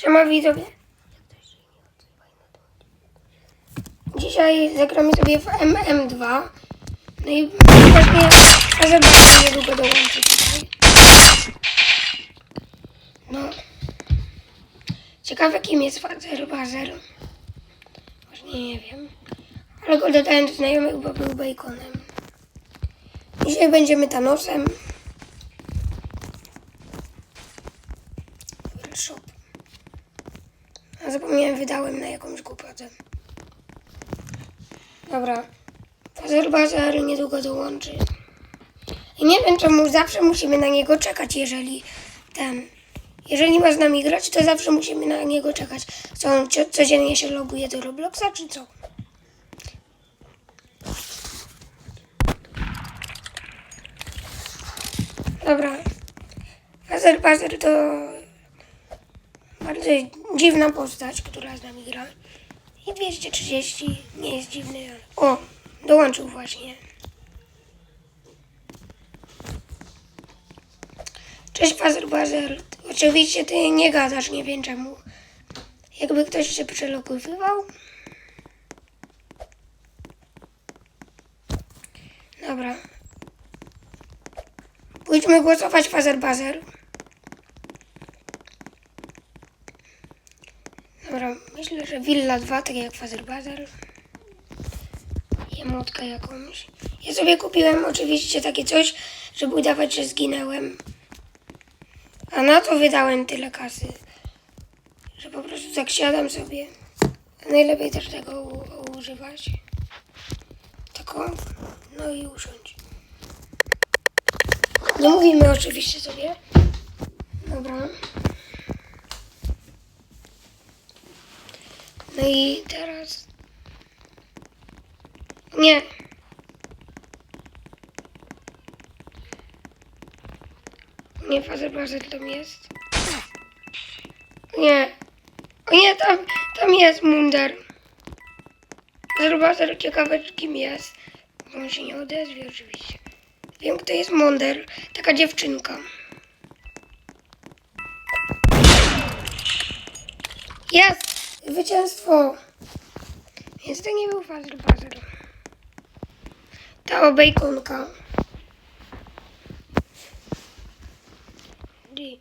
Siema widzowie. Dzisiaj zagramy sobie w MM2. No i właśnie Azerbejdżan niedługo dołączy tutaj. No. Ciekawe kim jest Fazer Bazer. Właśnie nie wiem. Ale go dodałem do znajomych, bo był baconem. Dzisiaj będziemy Thanosem. Shop. A wydałem na jakąś głupotę. Dobra. Fazer Bazar niedługo dołączy. I nie wiem czemu zawsze musimy na niego czekać, jeżeli ten. Jeżeli ma z nami grać, to zawsze musimy na niego czekać. Co on co, codziennie się loguje do Robloxa, czy co? Dobra. Fazer Bazar to bardzo dziwna postać, która z nami gra. I 230 nie jest dziwny, ale... O, dołączył właśnie. Cześć Fazer Bazer. Oczywiście ty nie gadasz, nie wiem czemu. Jakby ktoś się przelogowywał. Dobra. Pójdźmy głosować Fazer Bazer. Dobra, myślę, że Villa 2, tak jak Fazer Bazer. Emotkę jakąś. Ja sobie kupiłem oczywiście takie coś, żeby udawać, że zginęłem. A na to wydałem tyle kasy, że po prostu tak siadam sobie. A najlepiej też tego używać. Taką, no i usiąść. Nie mówimy oczywiście sobie. Dobra. No i teraz. Nie. Nie, fazer tam jest. Nie. O nie, tam, tam jest Munder. Fazer bazer ciekawe kim jest. On się nie odezwie oczywiście. Wiem kto jest Munder. Taka dziewczynka. Jest! Zwycięstwo! Więc to nie był fazer bazer. Ta obejkonka. Di.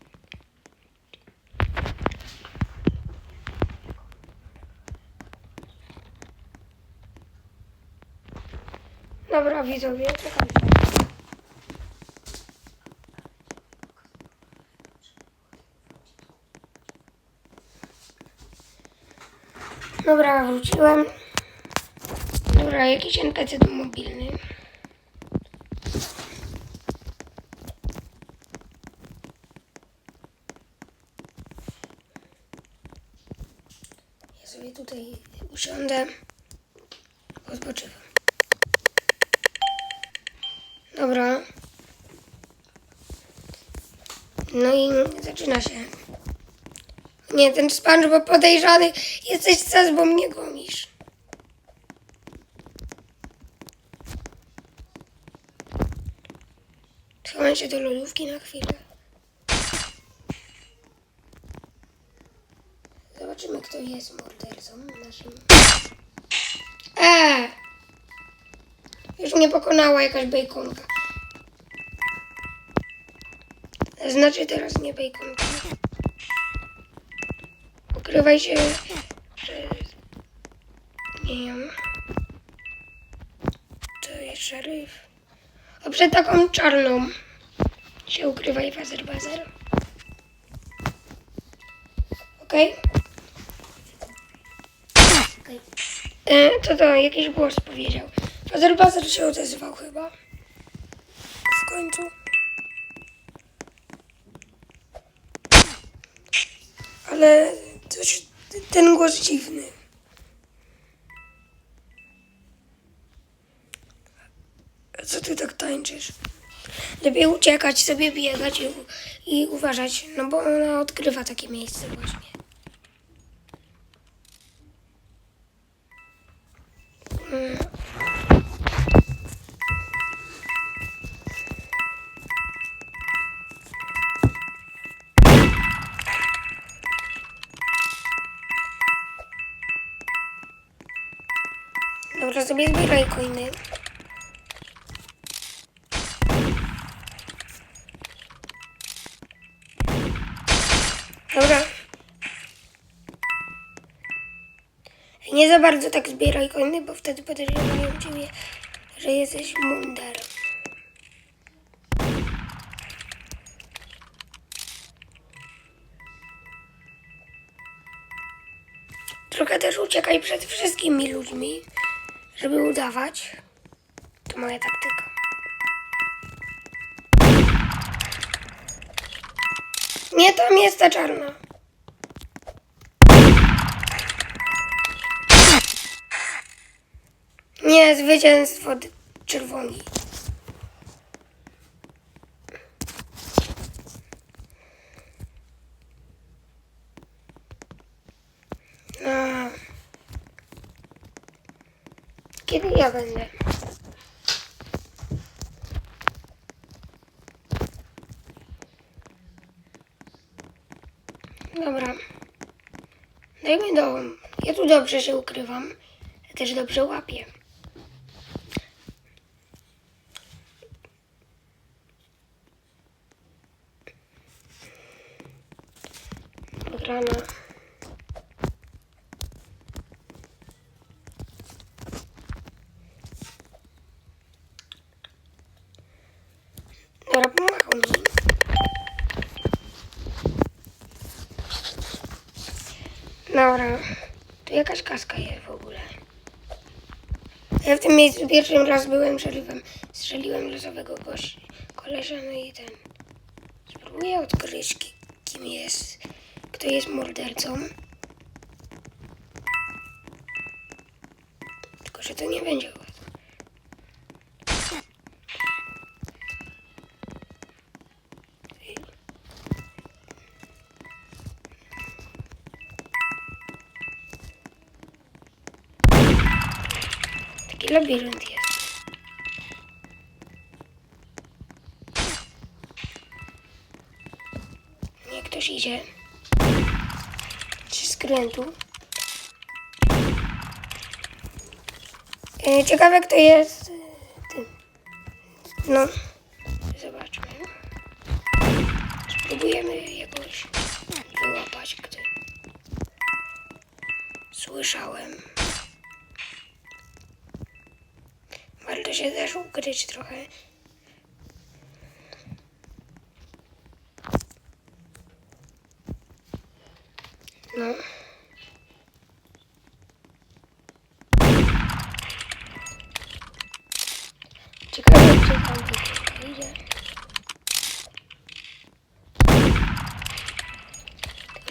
Dobra, widzowie. Dobra, wróciłem. Dobra, jakiś NPC mobilny. Ja sobie tutaj usiądę. Odpoczywam. Dobra. No i zaczyna się. Nie, ten SpongeBob podejrzany. Jesteś ces, bo mnie gonisz. Schowam się do lodówki na chwilę. Zobaczymy, kto jest mordercą naszym. Eee! Już mnie pokonała jakaś bejkonka. Znaczy teraz nie bejkonka. Ukrywaj się przed... Nie wiem. To jest szeryf. A przed taką czarną się ukrywaj fazer bazer. Okej? Okej. E, To to jakiś głos powiedział. Fazer bazer się odezwał chyba. W końcu. Ale coś, ten głos dziwny. A Co ty tak tańczysz? Lepiej uciekać, sobie biegać i, i uważać, no bo ona odkrywa takie miejsce właśnie. Dobra. Nie za bardzo tak zbieraj coiny, bo wtedy podejrzewają ciebie, że jesteś munder. Trochę też uciekaj przed wszystkimi ludźmi, żeby udawać. To moja taktyka. Nie, tam jest ta czarna. Nie, zwycięstwo czerwoni. Kiedy ja będę? Dobra. Dołom. Ja tu dobrze się ukrywam. Ja też dobrze łapię. Dobra, pomachał mi. Dobra. Tu jakaś kaska jest w ogóle. Ja w tym miejscu pierwszym raz byłem szeryfem. Strzeliłem losowego gości, kolesia, no i ten. Spróbuję odkryć, ki- kim jest, kto jest mordercą. Tylko, że to nie będzie. Labirynt jest. Nie, ktoś idzie. Czy skrętu. E, ciekawe kto jest. e, Tym. No. Zobaczmy. Spróbujemy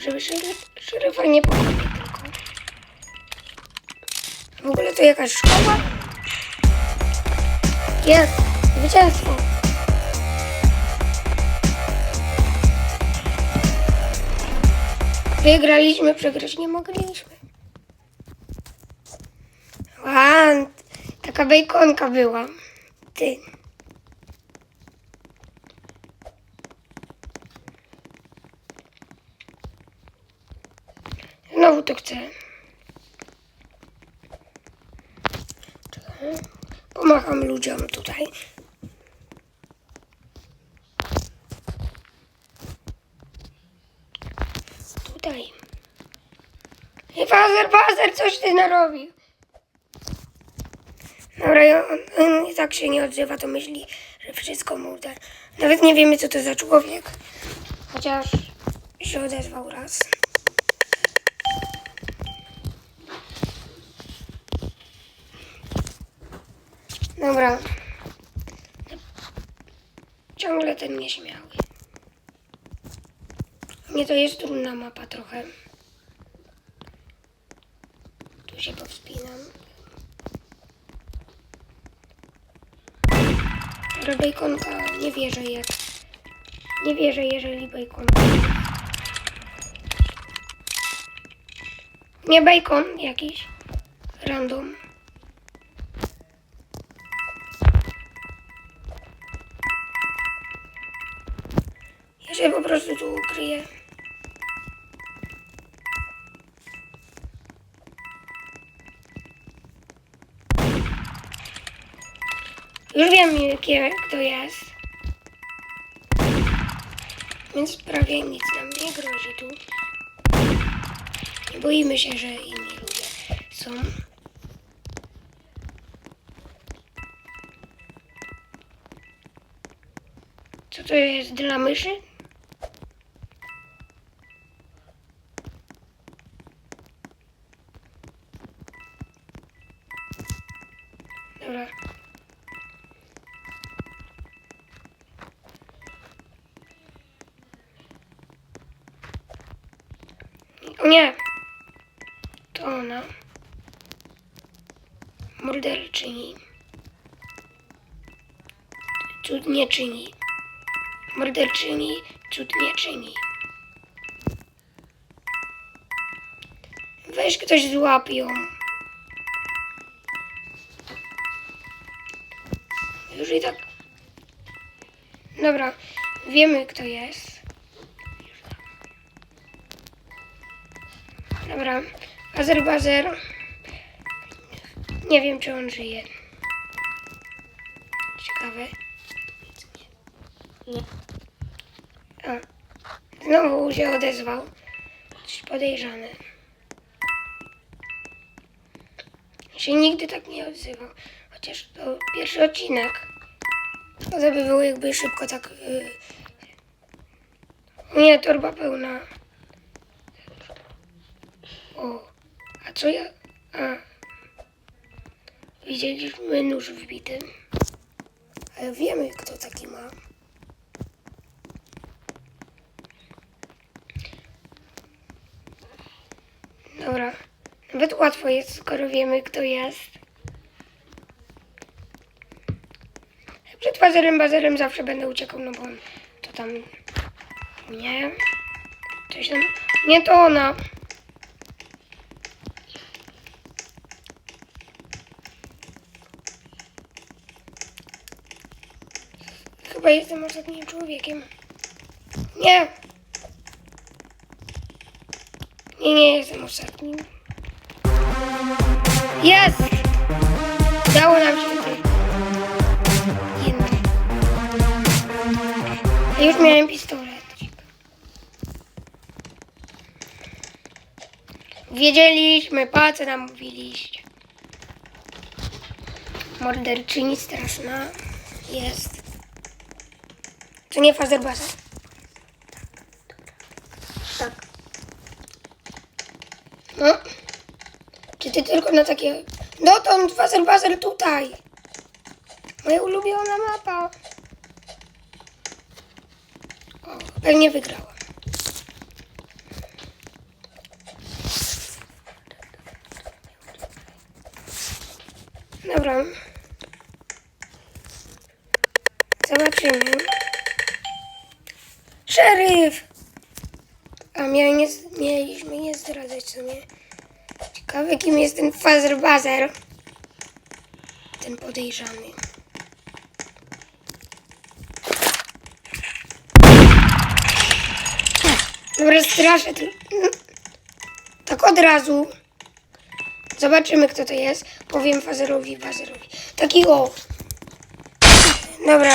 żeby szeryf, szeryfa nie pokonać tylko. W ogóle to jakaś szkoła? Jest! Zwycięstwo! Wygraliśmy, przegrać nie mogliśmy. Ła, taka bejkonka była. Ty. Znowu to chcę. Pomacham ludziom tutaj. Tutaj. Ej, Fazer, Fazer, coś ty narobił. Dobra, i on, on i tak się nie odzywa, to myśli, że wszystko mu uda. Nawet nie wiemy, co to za człowiek. Chociaż się odezwał raz. Dobra. Ciągle ten nieśmiały. Nie, to jest trudna mapa trochę. Tu się powspinam. Dobra, bejkonka, nie wierzę jak... Nie wierzę, jeżeli bejkonka... Nie bacon jakiś. Random. Się po prostu tu ukryję. Już wiem, jakie kto jest. Więc prawie nic nam nie grozi tu. Nie boimy się, że inni ludzie są. Co to jest dla myszy? Cud nie czyni. Morderczyni cud nie czyni. Weź ktoś złap. Już i tak. Dobra, wiemy kto jest. Dobra, bazer, bazer. Nie wiem, czy on żyje. Nie. A, znowu się odezwał. Coś podejrzane. Się nigdy tak nie odzywał. Chociaż to pierwszy odcinek. Szkoda by było, jakby szybko tak... Yy... Nie, torba pełna. O, a co ja... A. Widzieliśmy nóż wbity. Ale wiemy, kto taki ma. Dobra. Nawet łatwo jest, skoro wiemy, kto jest. Przed bazerem, bazerem zawsze będę uciekał, no bo to tam... Nie. Coś tam... Nie to ona. Chyba jestem ostatnim człowiekiem. Nie. Nie, nie jestem ostatnim. Jest! Udało nam się. A już miałem pistolet. Wiedzieliśmy, po co nam mówiliście. Morderczyni straszna jest. To nie fazer baza. Tak. No. Czy ty tylko na takie... Dotąd fazer bazer tutaj. Moja ulubiona mapa. O, pewnie wygrałam. Dobra. Zobaczymy. Szeryf! A miałem nie, mieliśmy nie zdradzać sobie. Ciekawe kim jest ten Fazer. Ten podejrzany. Dobra, straszę. tu- Tak od razu. Zobaczymy kto to jest. Powiem Fazerowi, Bazerowi. Taki o. Dobra.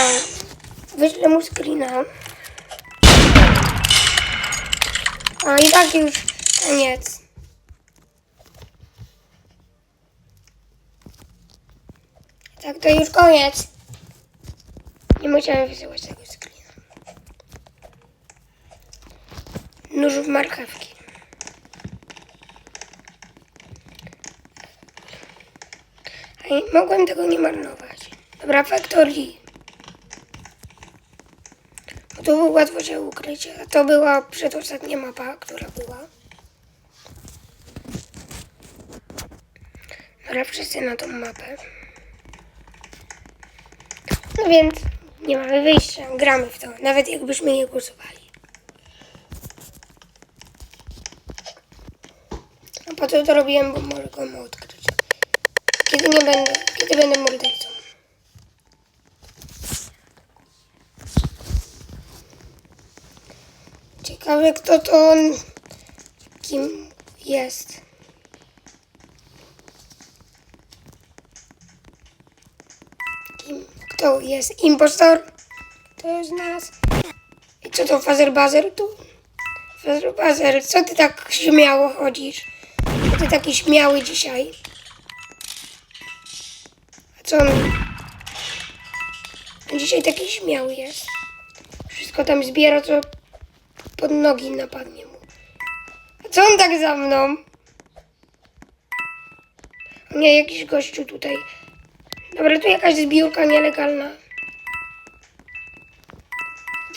Wyślę mu screena. A i tak już koniec. Tak, to już koniec. Nie musiałem wysyłać tego screena. Nóżów marchewki. Ej, mogłem tego nie marnować. Dobra, Factory. Bo to było łatwo się ukryć, a to była przedostatnia mapa, która była. Dobra, wszyscy na tą mapę. No więc nie mamy wyjścia, gramy w to, nawet jakbyśmy nie głosowali. A po co to robiłem, bo mogę go odkryć. Kiedy nie będę, kiedy będę mordercą. Ciekawe kto to on, kim jest. Kim, kto to jest impostor. To jest nas. I co to, Fazer Bazer tu? Fazer Bazer, co ty tak śmiało chodzisz? Co ty taki śmiały dzisiaj? A co on... on dzisiaj taki śmiały jest. Wszystko tam zbiera, co pod nogi napadnie mu. A co on tak za mną? Nie, jakiś gościu tutaj. Dobra, tu jakaś zbiórka nielegalna.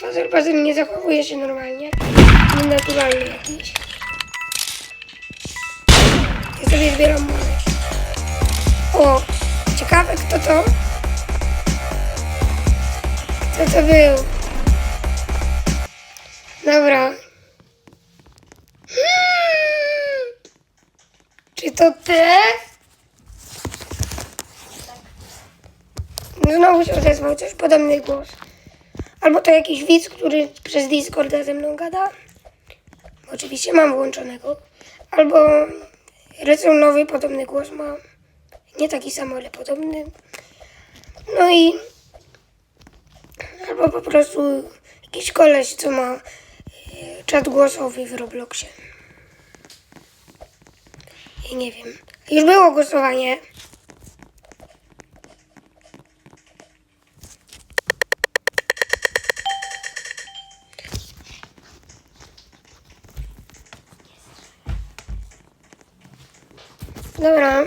Fazer Bazer nie zachowuje się normalnie. Nienaturalny jakiś. Ja sobie zbieram mole. O, ciekawe kto to? Kto to był? Dobra. Hmm. Czy to ty? Znowu się odezwał coś podobny głos. Albo to jakiś widz, który przez Discorda ze mną gada. Oczywiście mam włączonego. Albo Recon nowy podobny głos ma. Nie taki sam, ale podobny. No i albo po prostu jakiś koleś, co ma e, czat głosowy w Robloxie. I nie wiem. Już było głosowanie. Dobra.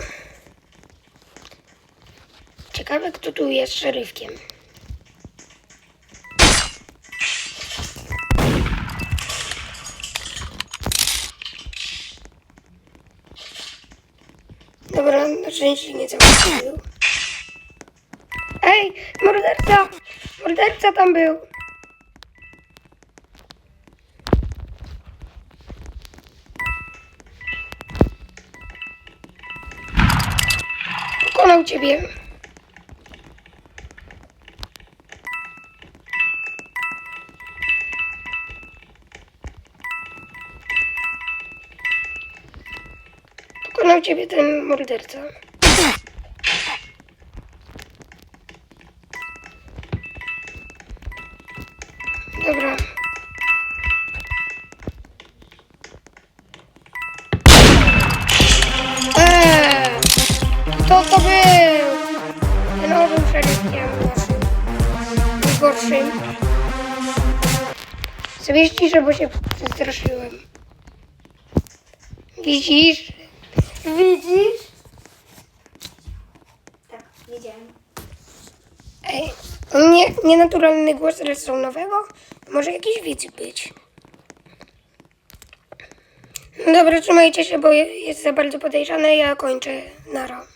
Ciekawe, kto tu jest szeryfkiem. Dobra, na szczęście nie zauważył. Ej, morderca! Morderca tam był! Pokonał ciebie. Ciebie ten morderca. Dobra. Eee, kto to był? Ten nowym szeryfkiem naszym. Najgorszym. Sobie ściszę, bo się przestraszyłem. Widzisz? Widzisz? Tak, wiedziałem. Ej, nie, nienaturalny głos nowego? Może jakiś widz być. No dobra, trzymajcie się, bo je- jest za bardzo podejrzane. Ja kończę. Nara.